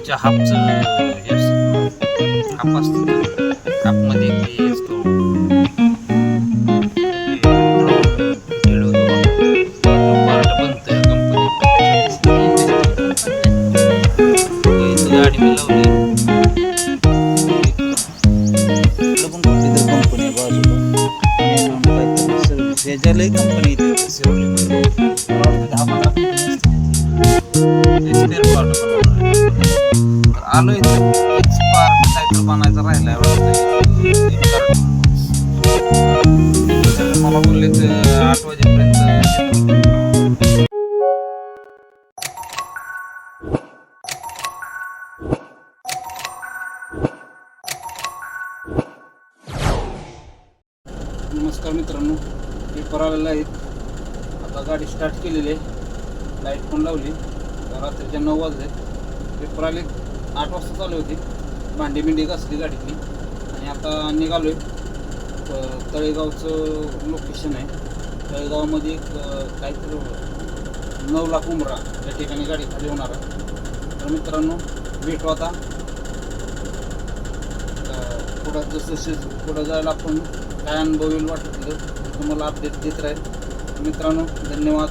गाडीच्या हाफचं हे असतं हाफ असतं हाफमध्ये ते असतो गाडी मी लावली इकडं पण कुठली तर कंपनी आहे बाजूला आणि काहीतरी सर्व्हिस याच्यालाही कंपनी पार्ट काहीतरी बनायचा राहिला मला बोलले आठ वाजेपर्यंत. नमस्कार मित्रांनो पेपर आलेला आहेत आता गाडी स्टार्ट केलेली आहे. लाइट पण लावली. रात्रीच्या नऊ वाजले. पेपर आले आठ वाजता चालू होती. भांडी बिंडी असली गाडीतली. आणि आता निघालो आहे तळेगावचं लोकेशन आहे. तळेगावमध्ये एक काहीतरी नऊ लाख उमरा या ठिकाणी गाडी खाली होणार आहे. तर मित्रांनो भेटू आता. पुढं जसं पुढं जायला आपण काय अनुभव येईल वाटत तुम्हाला अपडेट देत राहील. मित्रांनो धन्यवाद.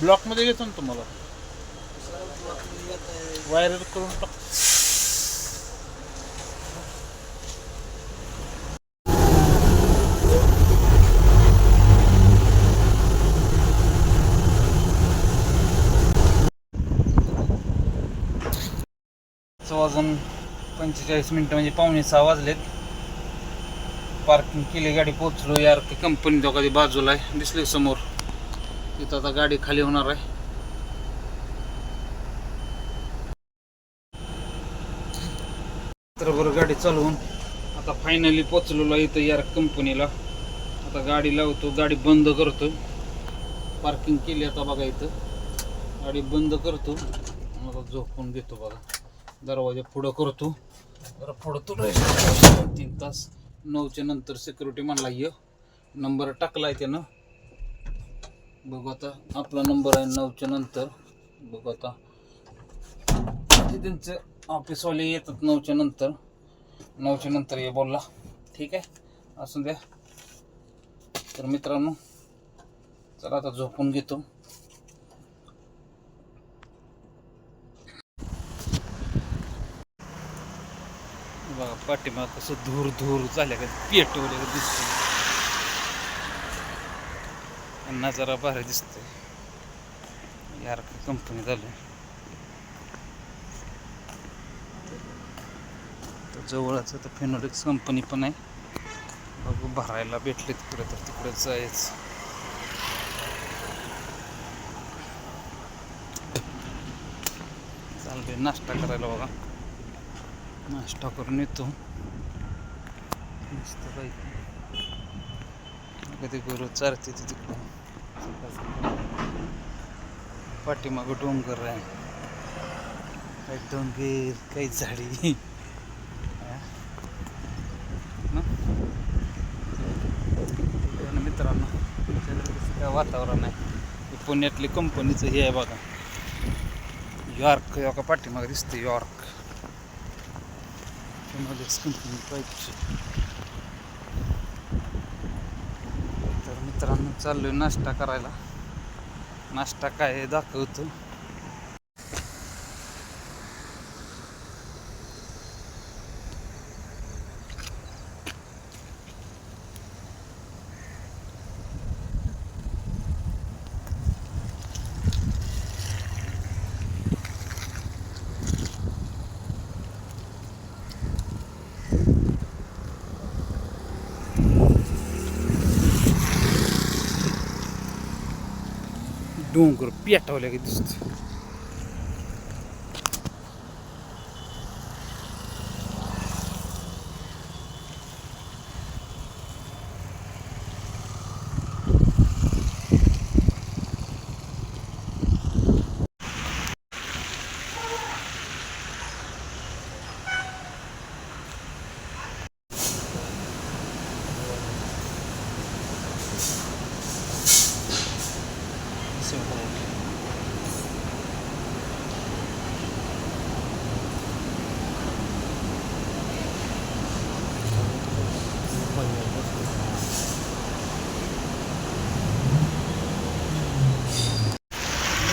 ब्लॉकमध्ये घेतो ना तुम्हाला. वायर करून टाक. वाजून पंचेचाळीस मिनटं म्हणजे पावणे सहा वाजलेत. पार्किंग केली गाडी पोचलो यार ती कंपनी तो कधी बाजूला आहे. दिसली समोर. तिथं आता गाडी खाली होणार आहे. तर गाडी चालवून आता फायनली पोचलेलो इथं यार कंपनीला आता गाडी लावतो गाडी बंद करतो. पार्किंग केली आता बघा इथं. गाडी बंद करतो. मला आता झोपून घेतो बघा. दरवाजा पुढं करतो. जरा पुढं तुला तीन तास. नऊच्या नंतर सिक्युरिटी म्हणला ये. नंबर टाकलाय त्यानं. बघू आता आपला नंबर आहे नऊच्या नंतर. बघू आता. त्यांचं ऑफिसवाले येतात नऊच्या नंतर. नऊच्या नंतर ये बोलला. ठीक आहे? असू द्या. तर मित्रांनो चला आता झोपून घेतो. बघा पाठीमाग कसं धूर धूर झाल्या का पेटवल्या का दिसतं नजारा भारी दिसतोय. यार कंपनी झाली तर जवळच तर फेनोलिक्स कंपनी पण आहे. बघू भरायला भेटले तिकडे तर तिकडे जायच. चालतंय नाश्ता करायला बघा. नाश्ता करून येतो. मस्त पाहिजे कधी गुरु चारते ते तिकडं पाठीमागं डोंगर आहे. काही डोंगर काही झाडी. मित्रांनो काय वातावरण आहे? पुण्यातली कंपनीचं हे आहे बघा. यॉर्क एका पाठीमागं दिसतं यॉर्क फिनोलिक्स कंपनी पाहिजे तर मित्रांनो चाललोय नाश्ता करायला नाश्ता काय आहे दाखवतो डोंगर पेटवल्या की दिसते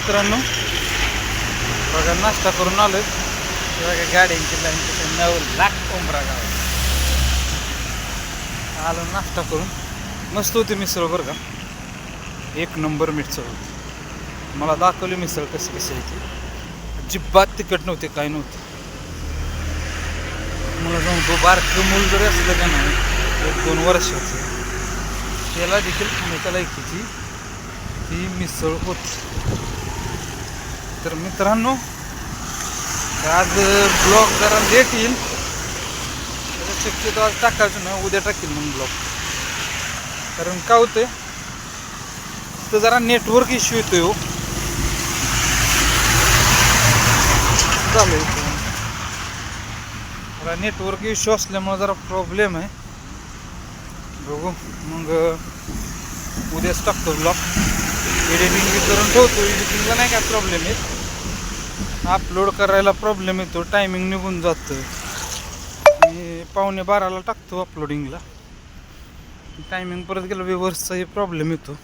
मित्रांनो बघा नाश्ता करून आलो बघा गाड्यांची लाईन तिथे नऊ लाख कोंबरा गाव. आलो नाश्ता करून. मस्त होती मिसळ बरं का? एक नंबर मिसळ होती. मला दाखवली मिसळ कशी कशी आहे ती. अजिबात तिखट नव्हते काय नव्हते. मला सांगतो बारकं मूल जरी असलं का नाही एक दोन वर्षाचं त्याला देखील खाण्याच्या लायकीची ही मिसळ होती. तर मित्रांनो आज ब्लॉग जरा लेट येईल. तर शक्यतो आज टाकायचं ना उद्या टाकील मग ब्लॉग कारण काय होतंय तर जरा नेटवर्क इश्यू येतोय हो. चालू जरा नेटवर्क इश्यू असल्यामुळे जरा प्रॉब्लेम आहे. बघू मग उद्याच टाकतो ब्लॉग एडिटिंग बी करून ठेवतो एडिटिंगला नाही काय प्रॉब्लेम येत? अपलोड करायला प्रॉब्लेम येतो टायमिंग निघून जातं. आणि पावणे बाराला टाकतो अपलोडिंगला टायमिंग परत गेलं व्ह्युअर्सचाही प्रॉब्लेम येतो.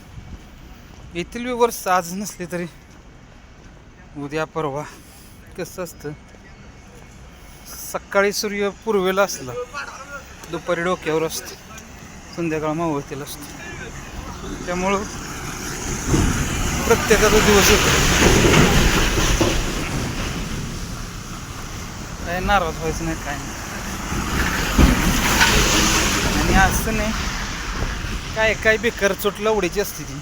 येथील व्ह्युअर्स आज नसले तरी उद्या परवा कसं असतं? सकाळी सूर्य पूर्वेला असला दुपारी डोक्यावर असतो. संध्याकाळ मावळतील असतो. त्यामुळं प्रत्येकाचा दिवस येतो. काय नाराज व्हायचं नाही काय नाही. आणि असं नाही. काय काय बेकार चोट लवडीची असते ती.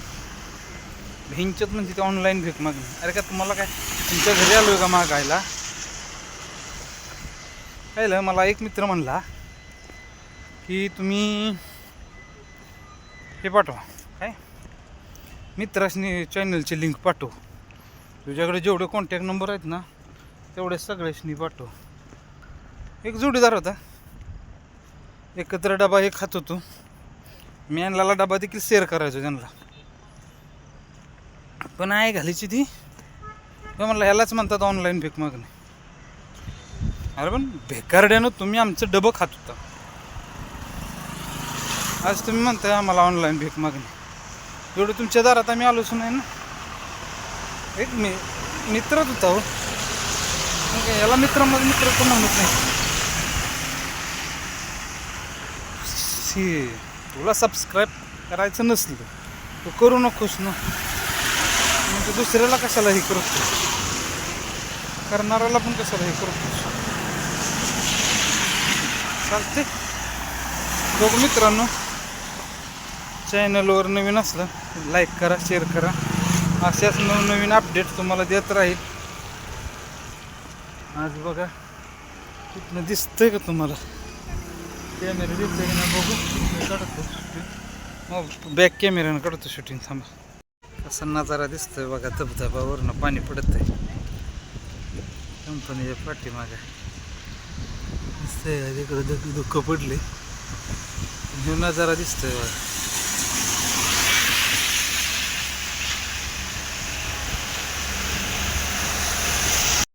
भिंचत म्हणजे ते ऑनलाईन भीक मागणी. अरे का तुम्हाला काय तुमच्या घरी आलोय का मागायला? काय मला एक मित्र म्हणला की तुम्ही हे पाठवा. काय? मित्रासनी चॅनलची लिंक पाठव. तुझ्याकडे जेवढे कॉन्टॅक्ट नंबर आहेत ना तेवढे सगळ्याशनी पाठव. एक जोडीदार होता. एकत्र डबा हे खात होतो. मी आणला डबा देखील शेअर करायचो त्यांना. पण आहे घालायची ती. म्हणलं ह्यालाच म्हणतात ऑनलाईन भीक मागणे. अरे पण बेकारड्यानं तुम्ही आमचं डबं खात होता. आज तुम्ही म्हणताय आम्हाला ऑनलाईन भीक मागणे. एवढं तुमच्या दारात आम्ही आलोच नाही ना? एक मी मित्रच होता हो. मग काय याला मित्रामध्ये मित्र पण म्हणत नाही? सी तुला सबस्क्राईब करायचं नसलं तू करू नकोस ना. म्हणजे दुसऱ्याला कशाला हे करू करणाऱ्याला पण कशाला हे करू चालते दोघ मित्रांनो. चॅनलवर नवीन असलं लाईक करा शेअर करा. अशाच नवनवीन अपडेट तुम्हाला देत राहील. आज बघा तिथनं दिसतंय का तुम्हाला? कॅमेरा दिसतंय का नाही बघू? काढतो मग बॅक कॅमेऱ्यानं काढतो शूटिंग थांबा. असा नजारा दिसतोय बघा धबधबावरनं पाणी पडत आहे कंपनीच्या पाठीमागे. दिसतंय तिकडं दुःख पडले ह्यो नजारा दिसतोय बघा.